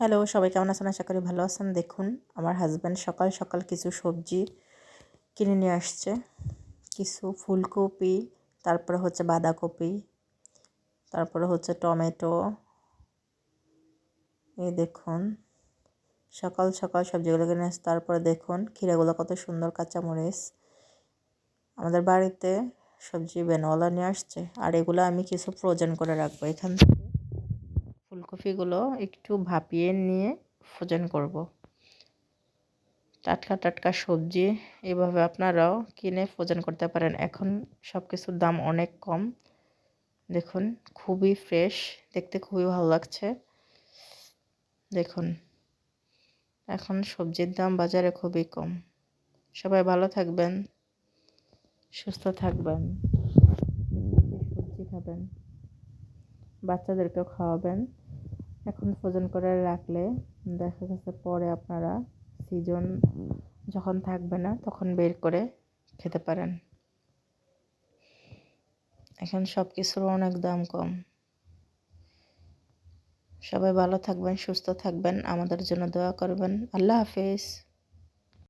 Hello, সবাই কেমন আছেন? আশা করি ভালো আছেন। দেখুন, আমার হাজব্যান্ড সকাল সকাল কিছু সবজি কিনে নিয়ে আসছে। কিছু ফুলকপি, তারপরে হচ্ছে বাঁধাকপি, তারপরে হচ্ছে টমেটো। এই দেখুন, সকাল সকাল সবজিগুলো কিনে আসছে। তারপরে দেখুন, ক্ষীরাগুলো কত সুন্দর কাঁচামরিচ। আমাদের বাড়িতে সবজি বেনওয়ালা নিয়ে আসছে। আর এগুলো আমি কিছু ফ্রোজেন করে রাখব এখান থেকে। ফুলকপিগুলো একটু ভাপিয়ে নিয়ে ফ্রোজেন করব। টাটকা টাটকা সবজি এভাবে আপনারাও কিনে ফ্রোজেন করতে পারেন। এখন সব কিছুর দাম অনেক কম। দেখুন, খুবই ফ্রেশ দেখতে খুবই ভালো লাগছে। দেখুন, এখন সবজির দাম বাজারে খুবই কম। সবাই ভালো থাকবেন, সুস্থ থাকবেন, সবজি খাবেন। বাচ্চাদেরকেও খাওয়াবেন। এখন ফ্রোজেন করে রাখলে দেখা গেছে পরে আপনারা সিজন যখন থাকবে না তখন বের করে খেতে পারেন। এখন সব কিছুর অনেক দাম কম। সবাই ভালো থাকবেন, সুস্থ থাকবেন, আমাদের জন্য দোয়া করবেন। আল্লাহ হাফেজ।